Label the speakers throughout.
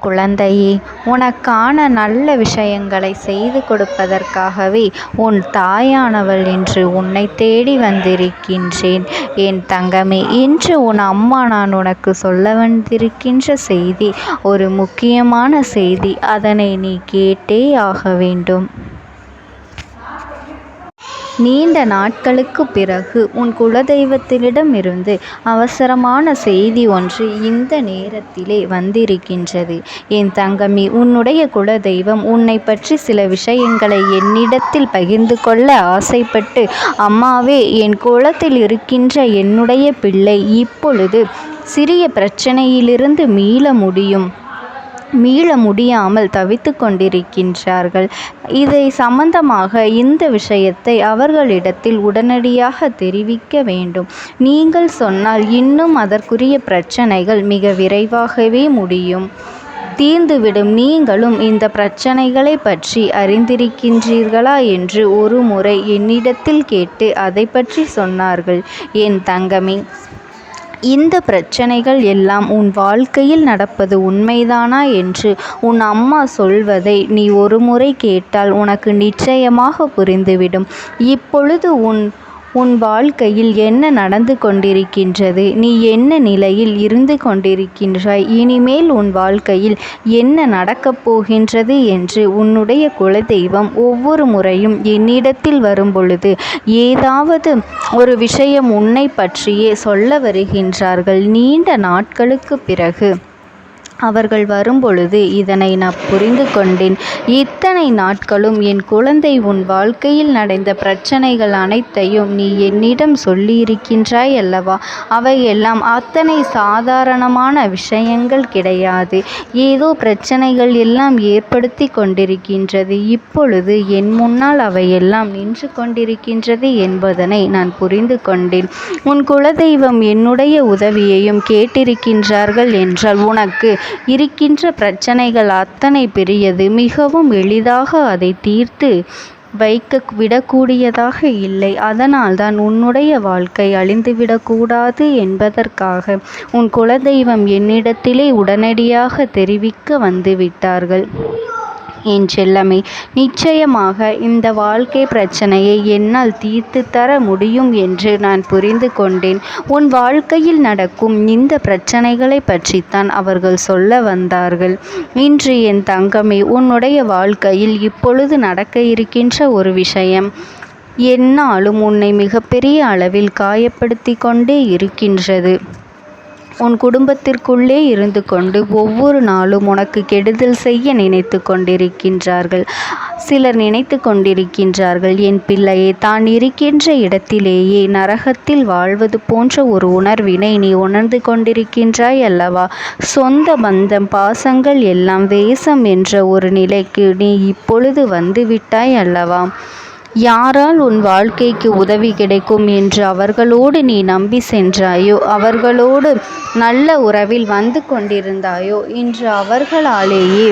Speaker 1: குழந்தையே உனக்கான நல்ல விஷயங்களை செய்து கொடுப்பதற்காகவே உன் தாயானவள் என்று உன்னை தேடி வந்திருக்கின்றேன். என் தங்கமே இன்று உன் அம்மா நான் உனக்கு சொல்ல வந்திருக்கின்ற செய்தி ஒரு முக்கியமான செய்தி. அதனை நீ கேட்டே ஆக வேண்டும். நீண்ட நாட்களுக்குப் பிறகு உன் குலதெய்வத்திடமிருந்து அவசரமான செய்தி ஒன்று இந்த நேரத்திலே வந்திருக்கின்றது. என் தங்கமே உன்னுடைய குலதெய்வம் உன்னை பற்றி சில விஷயங்களை என்னிடத்தில் பகிர்ந்து கொள்ள ஆசைப்பட்டு அம்மாவே என் குலத்தில் இருக்கின்ற என்னுடைய பிள்ளை இப்பொழுது சிறிய பிரச்சனையிலிருந்து மீள முடியும். மீள முடியாமல் தவித்து கொண்டிருக்கின்றார்கள். இதை சம்பந்தமாக இந்த விஷயத்தை அவர்களிடத்தில் உடனடியாக தெரிவிக்க வேண்டும். நீங்கள் சொன்னால் இன்னும் அதற்குரிய பிரச்சனைகள் மிக விரைவாகவே முடியும். தீர்ந்துவிடும். நீங்களும் இந்த பிரச்சனைகளை பற்றி அறிந்திருக்கின்றீர்களா என்று ஒரு முறை என்னிடத்தில் கேட்டு அதை பற்றி சொன்னார்கள். என் தங்கமே இந்த பிரச்சனைகள் எல்லாம் உன் வாழ்க்கையில் நடப்பது உண்மைதானா என்று உன் அம்மா சொல்வதை நீ ஒருமுறை கேட்டால் உனக்கு நிச்சயமாக புரிந்துவிடும். இப்பொழுது உன் உன் வாழ்க்கையில் என்ன நடந்து கொண்டிருக்கின்றது? நீ என்ன நிலையில் இருந்து கொண்டிருக்கின்றாய்? இனிமேல் உன் வாழ்க்கையில் என்ன நடக்கப் போகின்றது என்று உன்னுடைய குலதெய்வம் ஒவ்வொரு முறையும் என்னிடத்தில் வரும்பொழுது ஏதாவது ஒரு விஷயம் உன்னை பற்றியே சொல்ல வருகின்றார்கள். நீண்ட நாட்களுக்கு பிறகு அவர்கள் வரும்பொழுது இதனை நான் புரிந்து கொண்டேன். இத்தனை நாட்களும் என் குழந்தை உன் வாழ்க்கையில் நடந்த பிரச்சனைகள் அனைத்தையும் நீ என்னிடம் சொல்லியிருக்கின்றாய் அல்லவா? அவையெல்லாம் அத்தனை சாதாரணமான விஷயங்கள் கிடையாது. ஏதோ பிரச்சனைகள் எல்லாம் ஏற்படுத்தி கொண்டிருக்கின்றது. இப்பொழுது என் முன்னால் அவையெல்லாம் நின்று கொண்டிருக்கின்றது என்பதனை நான் புரிந்து கொண்டேன். உன் குலதெய்வம் என்னுடைய உதவியையும் கேட்டிருக்கின்றார்கள் என்றால் உனக்கு இருக்கின்ற பிரச்சனைகள் அத்தனை பெரியது. மிகவும் எளிதாக அதை தீர்த்து வைக்க விடக்கூடியதாக இல்லை. அதனால்தான் உன்னுடைய வாழ்க்கை அழிந்துவிடக்கூடாது என்பதற்காக உன் குலதெய்வம் என்னிடத்திலே உடனடியாக தெரிவிக்க வந்துவிட்டார்கள் என் செல்லமே நிச்சயமாக இந்த வாழ்க்கை பிரச்சனையை என்னால் தீர்த்து தர முடியும் என்று நான் புரிந்து கொண்டேன். உன் வாழ்க்கையில் நடக்கும் இந்த பிரச்சனைகளை பற்றித்தான் அவர்கள் சொல்ல வந்தார்கள். இன்று என் தங்கமே உன்னுடைய வாழ்க்கையில் இப்பொழுது நடக்க இருக்கின்ற ஒரு விஷயம் என்னாலும் உன்னை மிகப்பெரிய அளவில் காயப்படுத்தி கொண்டே இருக்கின்றது. உன் குடும்பத்திற்குள்ளே இருந்து கொண்டு ஒவ்வொரு நாளும் உனக்கு கெடுதல் செய்ய நினைத்து கொண்டிருக்கின்றார்கள். சிலர் நினைத்து கொண்டிருக்கின்றார்கள் என் பிள்ளையே தான் இருக்கின்ற இடத்திலேயே நரகத்தில் வாழ்வது போன்ற ஒரு உணர்வினை நீ உணர்ந்து கொண்டிருக்கின்றாய் அல்லவா? சொந்த பந்தம் பாசங்கள் எல்லாம் வேஷம் என்ற ஒரு நிலைக்கு நீ இப்பொழுது வந்து விட்டாய் அல்லவா? யாரால் உன் வாழ்க்கைக்கு உதவி கிடைக்கும் என்று அவர்களோடு நீ நம்பி சென்றாயோ அவர்களோடு நல்ல உறவில் வந்து கொண்டிருந்தாயோ இன்று அவர்களாலேயே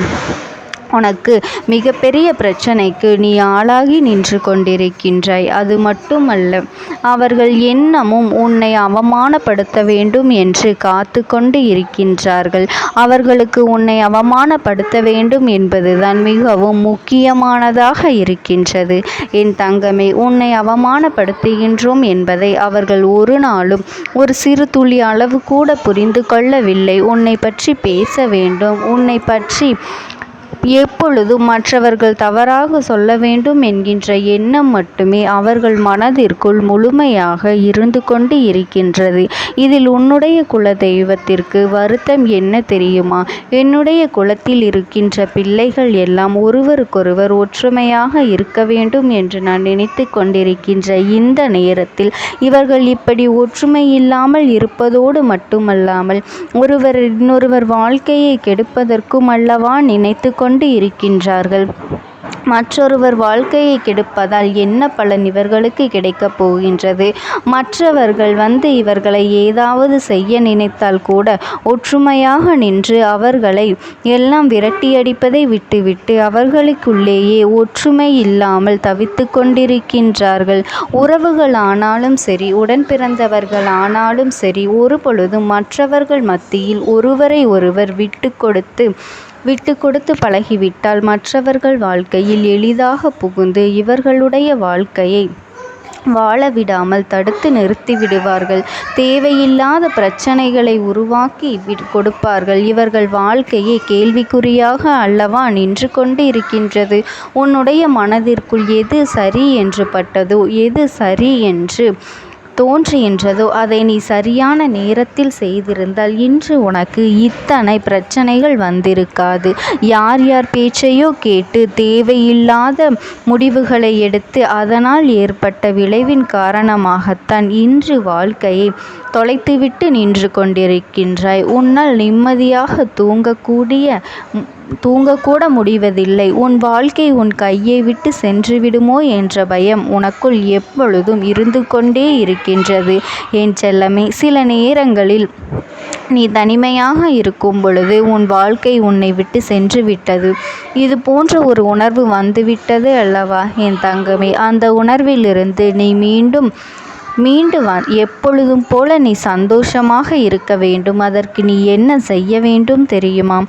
Speaker 1: உனக்கு மிகப்பெரிய பிரச்சனைக்கு நீ ஆளாகி நின்று கொண்டிருக்கின்றாய். அது மட்டுமல்ல அவர்கள் எண்ணமும் உன்னை அவமானப்படுத்த வேண்டும் என்று காத்து கொண்டு இருக்கின்றார்கள். அவர்களுக்கு உன்னை அவமானப்படுத்த வேண்டும் என்பதுதான் மிகவும் முக்கியமானதாக இருக்கின்றது. என் தங்கமே உன்னை அவமானப்படுத்துகின்றோம் என்பதை அவர்கள் ஒரு நாளும் ஒரு சிறு துளி அளவு கூட புரிந்து கொள்ளவில்லை. உன்னை பற்றி பேச வேண்டும். உன்னை பற்றி எப்பொழுதும் மற்றவர்கள் தவறாக சொல்ல வேண்டும் என்கின்ற எண்ணம் மட்டுமே அவர்கள் மனதிற்குள் முழுமையாக இருந்து கொண்டு இருக்கின்றது. இதில் உன்னுடைய குல தெய்வத்திற்கு வருத்தம் என்ன தெரியுமா? என்னுடைய குலத்தில் இருக்கின்ற பிள்ளைகள் எல்லாம் ஒருவருக்கொருவர் ஒற்றுமையாக இருக்க வேண்டும் என்று நான் நினைத்து கொண்டிருக்கின்ற இந்த நேரத்தில் இவர்கள் இப்படி ஒற்றுமை இல்லாமல் இருப்பதோடு மட்டுமல்லாமல் ஒருவர் இன்னொருவர் வாழ்க்கையை கெடுப்பதற்கும் அல்லவா நினைத்து கொண்டு கொண்டு இருக்கின்றார்கள். மற்றொருவர் வாழ்க்கையை கெடுப்பதால் என்ன பலன் இவர்களுக்கு கிடைக்கப் போகின்றது? மற்றவர்கள் வந்து இவர்களை ஏதாவது செய்ய நினைத்தால் கூட ஒற்றுமையாக நின்று அவர்களை எல்லாம் விரட்டியடிப்பதை விட்டுவிட்டு அவர்களுக்குள்ளேயே ஒற்றுமை இல்லாமல் தவித்து கொண்டிருக்கின்றார்கள். உறவுகள் ஆனாலும் சரி உடன் பிறந்தவர்கள் ஆனாலும் சரி ஒரு பொழுதும் மற்றவர்கள் மத்தியில் ஒருவரை ஒருவர் விட்டு கொடுத்து விட்டு கொடுத்து பழகிவிட்டால் மற்றவர்கள் வாழ்க்கையில் எளிதாக புகுந்து இவர்களுடைய வாழ்க்கையை வாழ விடாமல் தடுத்து நிறுத்திவிடுவார்கள் தேவையில்லாத பிரச்சனைகளை உருவாக்கி கொடுப்பார்கள். இவர்கள் வாழ்க்கையே கேள்விக்குறியாக அல்லவா நின்று கொண்டு இருக்கின்றது உன்னுடைய மனதிற்குள் எது சரி என்று பட்டதோ எது சரி என்று தோன்றுகின்றதோ அதை நீ சரியான நேரத்தில் செய்திருந்தால் இன்று உனக்கு இத்தனை பிரச்சனைகள் வந்திருக்காது. யார் யார் பேச்சையோ கேட்டு தேவையில்லாத முடிவுகளை எடுத்து அதனால் ஏற்பட்ட விளைவின் காரணமாகத்தான் இன்று வாழ்க்கையை தொலைத்துவிட்டு நின்று கொண்டிருக்கின்றாய். உன்னால் நிம்மதியாக தூங்கக்கூடிய தூங்கக்கூட முடிவதில்லை. உன் வாழ்க்கை உன் கையை விட்டு சென்றுவிடுமோ என்ற பயம் உனக்குள் எப்பொழுதும் இருந்து கொண்டே இருக்கின்றது. என் செல்லமே சில நேரங்களில் நீ தனிமையாக இருக்கும் பொழுது உன் வாழ்க்கை உன்னை விட்டு சென்று விட்டது. இது போன்ற ஒரு உணர்வு வந்துவிட்டது அல்லவா? என் தங்கமே அந்த உணர்விலிருந்து நீ மீண்டும் மீண்டு வா. எப்பொழுதும் போல நீ சந்தோஷமாக இருக்க வேண்டும். அதற்கு நீ என்ன செய்ய வேண்டும் தெரியுமா?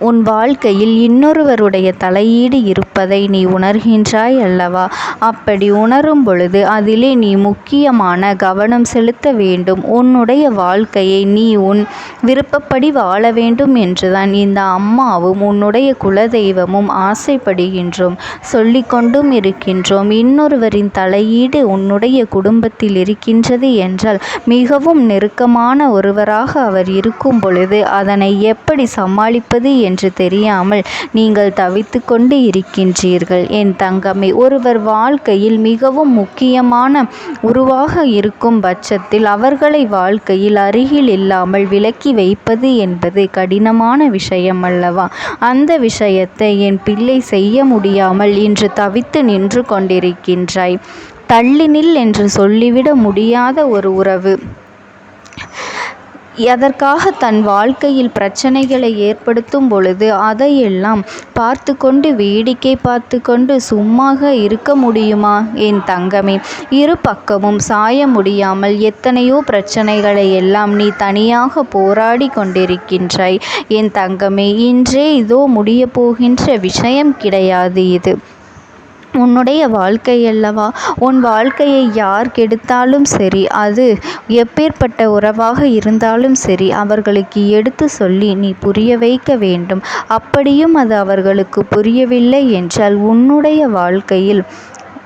Speaker 1: உன் வாழ்க்கையில் இன்னொருவருடைய தலையீடு இருப்பதை நீ உணர்கின்றாய் அல்லவா? அப்படி உணரும் பொழுது அதிலே நீ முக்கியமான கவனம் செலுத்த வேண்டும். உன்னுடைய வாழ்க்கையை நீ உன் விருப்பப்படி வாழ வேண்டும் என்றுதான் இந்த அம்மாவும் உன்னுடைய குலதெய்வமும் ஆசைப்படுகின்றோம். சொல்லிக்கொண்டும் இருக்கின்றோம். இன்னொருவரின் தலையீடு உன்னுடைய குடும்பத்தில் இருக்கின்றது என்றால் மிகவும் நெருக்கமான ஒருவராக அவர் இருக்கும் பொழுது அதனை எப்படி சமாளிப்பது என்று தெரியாமல் நீங்கள் தவித்து கொண்டு இருக்கின்றீர்கள். என் தங்கமே ஒருவர் வாழ்க்கையில் மிகவும் முக்கியமான உருவாக இருக்கும் பட்சத்தில் அவர்களை வாழ்க்கையில் அருகில் இல்லாமல் விலக்கி வைப்பது என்பது கடினமான விஷயம் அல்லவா? அந்த விஷயத்தை என் பிள்ளை செய்ய முடியாமல் இன்று தவித்து நின்று கொண்டிருக்கின்றாய். தள்ளி நில் என்று சொல்லிவிட முடியாத ஒரு உறவு. எதற்காக தன் வாழ்க்கையில் பிரச்சனைகளை ஏற்படுத்தும் பொழுது அதையெல்லாம் பார்த்து கொண்டு வேடிக்கை பார்த்து கொண்டு சும்மாக இருக்க முடியுமா? என் தங்கமே இரு பக்கமும் சாய முடியாமல் எத்தனையோ பிரச்சனைகளை எல்லாம் நீ தனியாக போராடி கொண்டிருக்கின்றாய். என் தங்கமே இன்றே இதோ முடிய போகின்ற விஷயம் கிடையாது இது. உன்னுடைய வாழ்க்கை அல்லவா? உன் வாழ்க்கையை யார் கெடுத்தாலும் சரி அது எப்பேற்பட்ட உறவாக இருந்தாலும் சரி அவர்களுக்கு எடுத்து சொல்லி நீ புரிய வைக்க வேண்டும். அப்படியும் அது அவர்களுக்கு புரியவில்லை என்றால் உன்னுடைய வாழ்க்கையில்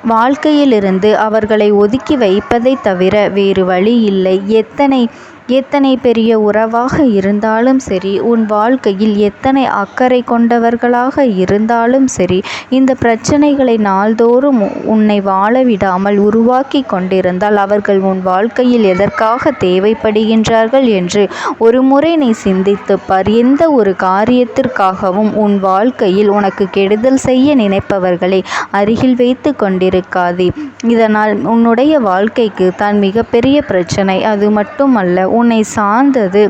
Speaker 1: வாழ்க்கையிலிருந்து அவர்களை ஒதுக்கி வைப்பதை தவிர வேறு வழி இல்லை. எத்தனை எத்தனை பெரிய உறவாக இருந்தாலும் சரி உன் வாழ்க்கையில் எத்தனை அக்கறை கொண்டவர்களாக இருந்தாலும் சரி இந்த பிரச்சனைகளை நாள்தோறும் உன்னை வாழ விடாமல் உருவாக்கி கொண்டிருந்தால் அவர்கள் உன் வாழ்க்கையில் எதற்காக தேவைப்படுகின்றார்கள் என்று ஒரு முறை நீ சிந்தித்து பார். எந்த ஒரு காரியத்திற்காகவும் உன் வாழ்க்கையில் உனக்கு கெடுதல் செய்ய நினைப்பவர்களை அருகில் வைத்து கொண்டிருக்காதே. இதனால் உன்னுடைய வாழ்க்கைக்கு தான் மிகப்பெரிய பிரச்சனை. அது மட்டுமல்ல உன்னை சார்ந்தது.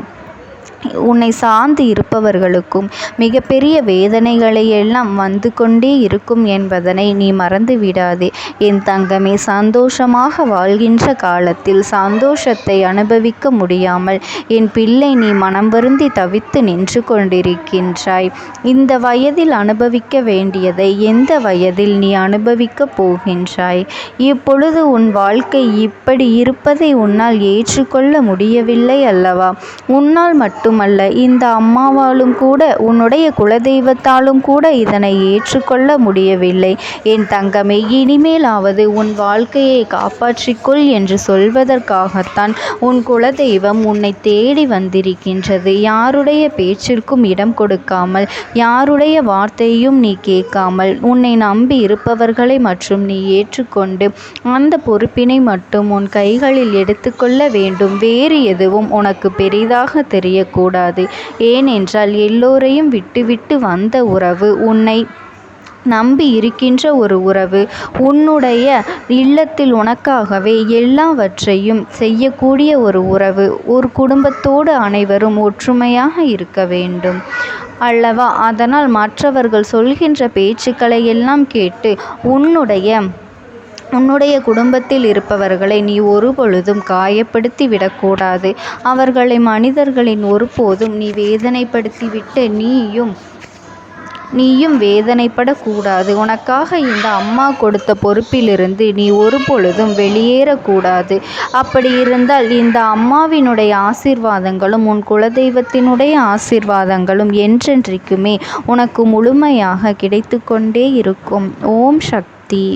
Speaker 1: உன்னை சார்ந்து இருப்பவர்களுக்கும் மிகப்பெரிய வேதனைகளை எல்லாம் வந்து கொண்டே இருக்கும் என்பதனை நீ மறந்து விடாதே என் தங்கமே சந்தோஷமாக வாழ்கின்ற காலத்தில் சந்தோஷத்தை அனுபவிக்க முடியாமல் என் பிள்ளை நீ மனம் வருந்தி தவித்து நின்று கொண்டிருக்கின்றாய். இந்த வயதில் அனுபவிக்க வேண்டியதை எந்த வயதில் நீ அனுபவிக்கப் போகின்றாய்? இப்பொழுது உன் வாழ்க்கை இப்படி இருப்பதை உன்னால் ஏற்றுக்கொள்ள முடியவில்லை அல்லவா? உன்னால் மட்டும் மட்டுமல்ல இந்த அம்மாவாலும் கூட உன்னுடைய குலதெய்வத்தாலும் கூட இதனை ஏற்றுக்கொள்ள முடியவில்லை. என் தங்கமே இனிமேலாவது உன் வாழ்க்கையை காப்பாற்றிக்கொள் என்று சொல்வதற்காகத்தான் உன் குலதெய்வம் உன்னை தேடி வந்திருக்கின்றது. யாருடைய பேச்சிற்கும் இடம் கொடுக்காமல் யாருடைய வார்த்தையும் நீ கேட்காமல் உன்னை நம்பி இருப்பவர்களை மற்றும் நீ ஏற்றுக்கொண்டு அந்த பொறுப்பினை மட்டும் உன் கைகளில் எடுத்துக்கொள்ள வேண்டும். வேறு எதுவும் உனக்கு பெரிதாக தெரியக்கூடும் கூடாது. ஏனென்றால் எல்லோரையும் விட்டுவிட்டு வந்த உறவு உன்னை நம்பி இருக்கின்ற ஒரு உறவு. உன்னுடைய இல்லத்தில் உனக்காகவே எல்லாவற்றையும் செய்யக்கூடிய ஒரு உறவு. ஒரு குடும்பத்தோடு அனைவரும் ஒற்றுமையாக இருக்க வேண்டும். அல்லவா? அதனால் மற்றவர்கள் சொல்கின்ற பேச்சுக்களை எல்லாம் கேட்டு உன்னுடைய உன்னுடைய குடும்பத்தில் இருப்பவர்களை நீ ஒருபொழுதும் காயப்படுத்தி விடக்கூடாது. அவர்களை மனிதர்களின் ஒருபோதும் நீ வேதனைப்படுத்திவிட்டு நீயும் நீயும் வேதனைப்படக்கூடாது. உனக்காக இந்த அம்மா கொடுத்த பொறுப்பிலிருந்து நீ ஒருபொழுதும் வெளியேறக்கூடாது. அப்படி இருந்தால் இந்த அம்மாவினுடைய ஆசீர்வாதங்களும் உன் குலதெய்வத்தினுடைய ஆசீர்வாதங்களும் என்றென்றைக்குமே உனக்கு முழுமையாக கிடைத்து கொண்டே இருக்கும். ஓம் சக்தி.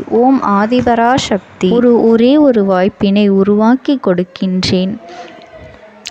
Speaker 1: ஓம் ஆதிபரா சக்தி ஒரு ஒரே ஒரு வாய்ப்பினை உருவாக்கி கொடுக்கின்றேன்.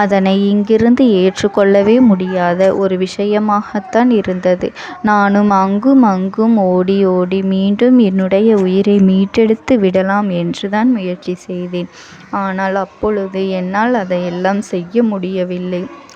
Speaker 1: அதனை இங்கிருந்து ஏற்றுக்கொள்ளவே முடியாத ஒரு விஷயமாகத்தான் இருந்தது. நானும் அங்கும் அங்கும் ஓடி ஓடி மீண்டும் என்னுடைய உயிரை மீட்டெடுத்து விடலாம் என்றுதான் முயற்சி செய்தேன். ஆனால் அப்பொழுது என்னால் அதையெல்லாம் செய்ய முடியவில்லை.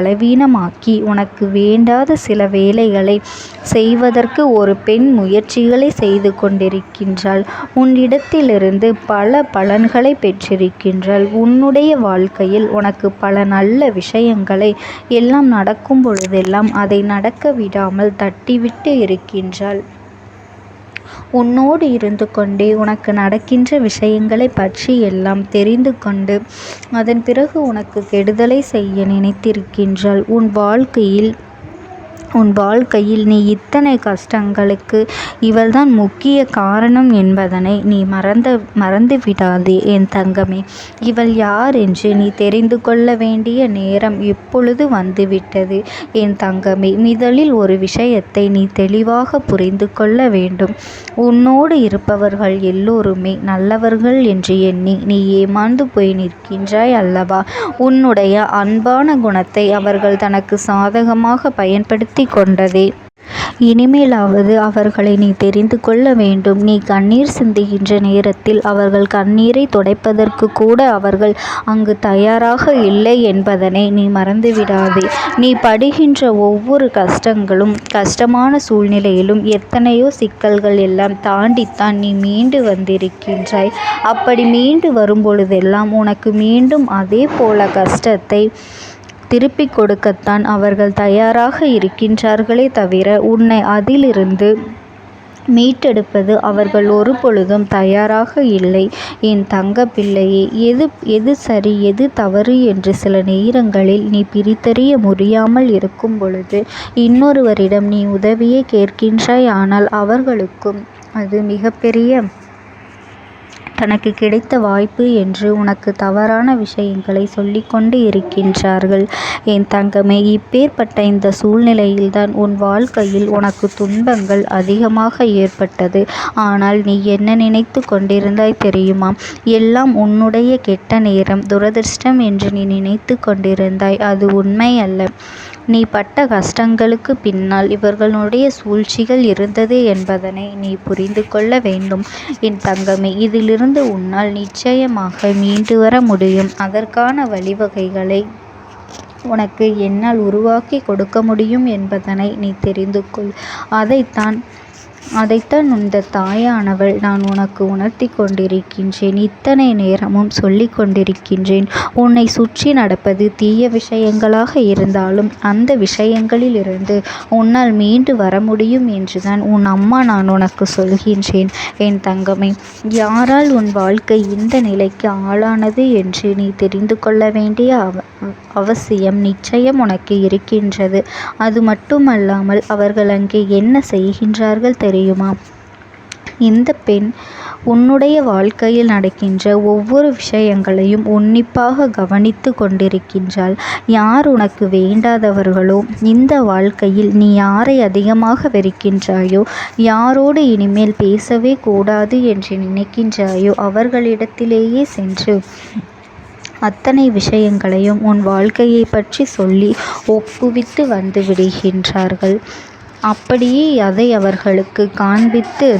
Speaker 1: பலவீனமாக்கி உனக்கு வேண்டாத சில வேலைகளை செய்வதற்கு ஒரு பெண் முயற்சிகளை செய்து கொண்டிருக்கின்றாள். உன்னிடத்திலிருந்து பல பலன்களை பெற்றிருக்கின்றாள். உன்னுடைய வாழ்க்கையில் உனக்கு பல நல்ல விஷயங்களை எல்லாம் நடக்கும் பொழுதெல்லாம் அதை நடக்க விடாமல் தட்டிவிட்டு இருக்கின்றாள். உன்னோடு இருந்து கொண்டே உனக்கு நடக்கின்ற விஷயங்களைப் பற்றி எல்லாம் தெரிந்து கொண்டு அதன் பிறகு உனக்கு கெடுதலை செய்ய நினைத்திருக்கின்றாள். உன் வாழ்க்கையில் உன் வாழ்க்கையில் நீ இத்தனை கஷ்டங்களுக்கு இவள்தான் முக்கிய காரணம் என்பதனை நீ மறந்த மறந்து விடாதே என் தங்கமே. இவள் யார் என்று நீ தெரிந்து கொள்ள வேண்டிய நேரம் இப்பொழுது வந்துவிட்டது. என் தங்கமே முதலில் ஒரு விஷயத்தை நீ தெளிவாக புரிந்து கொள்ள வேண்டும். உன்னோடு இருப்பவர்கள் எல்லோருமே நல்லவர்கள் என்று எண்ணி நீ ஏமாந்து போய் நிற்கின்றாய் அல்லவா? உன்னுடைய அன்பான குணத்தை அவர்கள் தனக்கு சாதகமாக பயன்படுத்தி கொண்டதே. இனிமேலாவது அவர்களை நீ தெரிந்து கொள்ள வேண்டும். நீ கண்ணீர் சிந்துகின்ற நேரத்தில் அவர்கள் கண்ணீரை துடைப்பதற்கு கூட அவர்கள் அங்கு தயாராக இல்லை என்பதனை நீ மறந்துவிடாதே. நீ படுகின்ற ஒவ்வொரு கஷ்டங்களும் கஷ்டமான சூழ்நிலையிலும் எத்தனையோ சிக்கல்கள் எல்லாம் தாண்டித்தான் நீ மீண்டு வந்திருக்கின்றாய். அப்படி மீண்டு வரும்பொழுதெல்லாம் உனக்கு மீண்டும் அதே போல கஷ்டத்தை திருப்பிக் கொடுக்கத்தான் அவர்கள் தயாராக இருக்கின்றார்களே தவிர உன்னை அதிலிருந்து மீட்டெடுப்பது அவர்கள் ஒரு பொழுதும் தயாராக இல்லை. என் தங்க பிள்ளையே எது எது சரி எது தவறு என்று சில நேரங்களில் நீ பிரித்தறிய முடியாமல் இருக்கும் பொழுது இன்னொருவரிடம் நீ உதவியை கேட்கின்றாய். ஆனால் அவர்களுக்கும் அது மிகப்பெரிய தனக்கு கிடைத்த வாய்ப்பு என்று உனக்கு தவறான விஷயங்களை சொல்லிக்கொண்டு இருக்கின்றார்கள். என் தங்கமே இப்பேற்பட்ட இந்த சூழ்நிலையில்தான் உன் வாழ்க்கையில் உனக்கு துன்பங்கள் அதிகமாக ஏற்பட்டது. ஆனால் நீ என்ன நினைத்து கொண்டிருந்தாய் தெரியுமா? எல்லாம் உன்னுடைய கெட்ட நேரம் துரதிர்ஷ்டம் என்று நீ நினைத்து கொண்டிருந்தாய். அது உண்மை அல்ல நீ பட்ட கஷ்டங்களுக்கு பின்னால் இவர்களுடைய சூழ்ச்சிகள் இருந்தது என்பதனை நீ புரிந்து கொள்ள வேண்டும். என் தங்கமே இதிலிருந்து உன்னால் நிச்சயமாக மீண்டு வர முடியும். அதற்கான வழிவகைகளை உனக்கு என்னால் உருவாக்கி கொடுக்க முடியும் என்பதனை நீ தெரிந்து கொள். அதைத்தான் அதைத்தான் இந்த தாயானவள் நான் உனக்கு உணர்த்தி கொண்டிருக்கின்றேன். இத்தனை நேரமும் சொல்லி கொண்டிருக்கின்றேன். உன்னை சுற்றி நடப்பது தீய விஷயங்களாக இருந்தாலும் அந்த விஷயங்களிலிருந்து உன்னால் மீண்டு வர முடியும் என்றுதான் உன் அம்மா நான் உனக்கு சொல்கின்றேன். என் தங்கமே யாரால் உன் வாழ்க்கை இந்த நிலைக்கு ஆளானது என்று நீ தெரிந்து கொள்ள வேண்டிய அவ அவசியம் நிச்சயம் உனக்கு இருக்கின்றது. அது மட்டுமல்லாமல் அவர்கள் அங்கே என்ன செய்கின்றார்கள் தெரியுமா? இந்த பெண் உன்னுடைய வாழ்க்கையில் நடக்கின்ற ஒவ்வொரு விஷயங்களையும் உன்னிப்பாக கவனித்து கொண்டிருக்கின்றாள். யார் உனக்கு வேண்டாதவர்களோ இந்த வாழ்க்கையில் நீ யாரை அதிகமாக வெறுக்கின்றாயோ யாரோடு இனிமேல் பேசவே கூடாது என்று நினைக்கின்றாயோ அவர்களிடத்திலேயே சென்று அத்தனை விஷயங்களையும் உன் வாழ்க்கையை பற்றி சொல்லி ஒப்புவித்து வந்து விடுகின்றார்கள். அப்படியே அதை அவர்களுக்கு காண்பித்து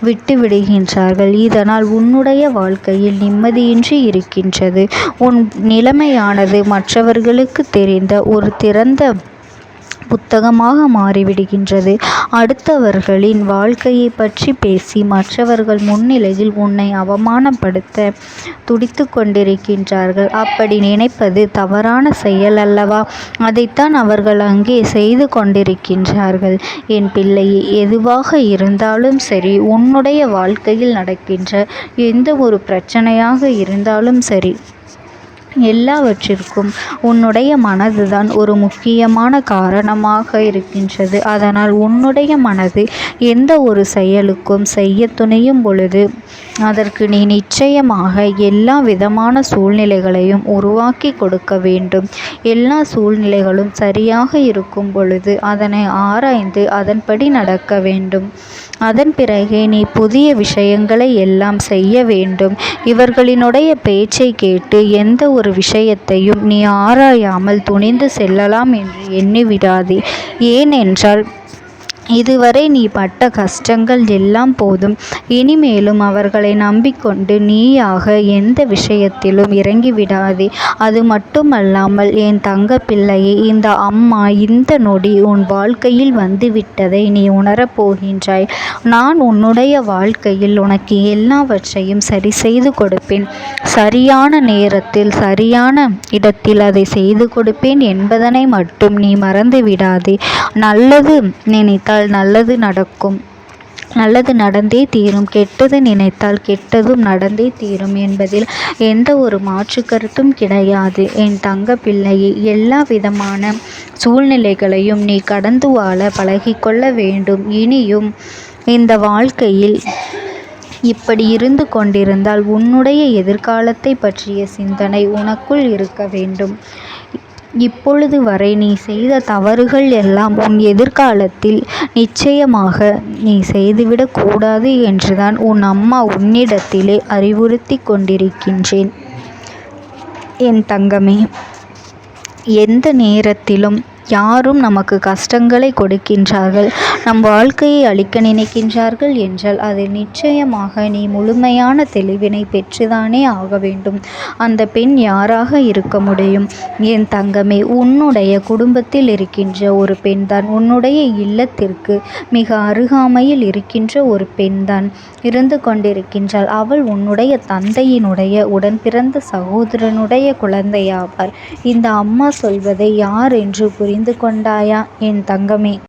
Speaker 1: விட்டு விடுகின்றார்கள் இதனால் உன்னுடைய வாழ்க்கையில் நிம்மதியின்றி இருக்கின்றது. உன் நிலைமையானது மற்றவர்களுக்கு தெரிந்த ஒரு திறந்த புத்தகமாக மாறிவிடுகின்றது. அடுத்தவர்களின் வாழ்க்கையை பற்றி பேசி மற்றவர்கள் முன்னிலையில் உன்னை அவமானப்படுத்த துடித்து கொண்டிருக்கின்றார்கள். அப்படி நினைப்பது தவறான செயல் அல்லவா? அதைத்தான் அவர்கள் அங்கே செய்து கொண்டிருக்கின்றார்கள். என் பிள்ளையே எதுவாக இருந்தாலும் சரி உன்னுடைய வாழ்க்கையில் நடக்கின்ற எந்த ஒரு பிரச்சனையாக இருந்தாலும் சரி எல்லாவற்றிற்கும் உன்னுடைய மனதுதான் ஒரு முக்கியமான காரணமாக இருக்கின்றது. அதனால் உன்னுடைய மனது எந்த ஒரு செயலுக்கும் செய்ய துணியும் பொழுது அதற்கு நீ நிச்சயமாக எல்லா விதமான சூழ்நிலைகளையும் உருவாக்கி கொடுக்க வேண்டும். எல்லா சூழ்நிலைகளும் சரியாக இருக்கும் பொழுது அதனை ஆராய்ந்து அதன்படி நடக்க வேண்டும். அதன் பிறகே நீ புதிய விஷயங்களை எல்லாம் செய்ய வேண்டும். இவர்களினுடைய பேச்சை கேட்டு எந்த ஒரு விஷயத்தையும் நீ ஆராயாமல் துணிந்து செல்லலாம் என்று எண்ணிவிடாதே. ஏனென்றால் இதுவரை நீ பட்ட கஷ்டங்கள் எல்லாம் போதும். இனிமேலும் அவர்களை நம்பிக்கொண்டு நீயாக எந்த விஷயத்திலும் இறங்கிவிடாதே. அது மட்டுமல்லாமல் என் தங்க பிள்ளையே இந்த அம்மா இந்த நொடி உன் வாழ்க்கையில் வந்துவிட்டதை நீ உணரப்போகின்றாய் நான் உன்னுடைய வாழ்க்கையில் உனக்கு எல்லாவற்றையும் சரி செய்து கொடுப்பேன். சரியான நேரத்தில் சரியான இடத்தில் அதை செய்து கொடுப்பேன் என்பதனை மட்டும் நீ மறந்து விடாதே நல்லது நினைத்தால் நல்லது நடக்கும். நல்லது நடந்தே தீரும். கெட்டது நினைத்தால் கெட்டதும் நடந்தே தீரும் என்பதில் எந்த ஒரு மாற்று கருத்தும் கிடையாது. என் தங்க பிள்ளையை எல்லா விதமான சூழ்நிலைகளையும் நீ கடந்து வாழ பழகிக்கொள்ள வேண்டும். இனியும் இந்த வாழ்க்கையில் இப்படி இருந்து கொண்டிருந்தால் உன்னுடைய எதிர்காலத்தை பற்றிய சிந்தனை உனக்குள் இருக்க வேண்டும். இப்பொழுது வரை நீ செய்த தவறுகள் எல்லாம் உன் எதிர்காலத்தில் நிச்சயமாக நீ செய்துவிடக் கூடாது என்றுதான் உன் அம்மா உன்னிடத்திலே அறிவுறுத்தி கொண்டிருக்கின்றேன். என் தங்கமே எந்த நேரத்திலும் யாரும் நமக்கு கஷ்டங்களை கொடுக்கின்றார்கள். நம் வாழ்க்கையை அழிக்க நினைக்கின்றார்கள் என்றால் அதில் நிச்சயமாக நீ முழுமையான தெளிவினை பெற்றுதானே ஆக வேண்டும். அந்த பெண் யாராக இருக்க முடியும்? என் தங்கமே உன்னுடைய குடும்பத்தில் இருக்கின்ற ஒரு பெண்தான் உன்னுடைய இல்லத்திற்கு மிக அருகாமையில் இருக்கின்ற ஒரு பெண்தான் இருந்து கொண்டிருக்கின்றாள். அவள் உன்னுடைய தந்தையினுடைய உடன் பிறந்த சகோதரனுடைய குழந்தையாவார். இந்த அம்மா சொல்வதை யார் என்று புரிந்து கொண்டாயா? என் தங்கமே.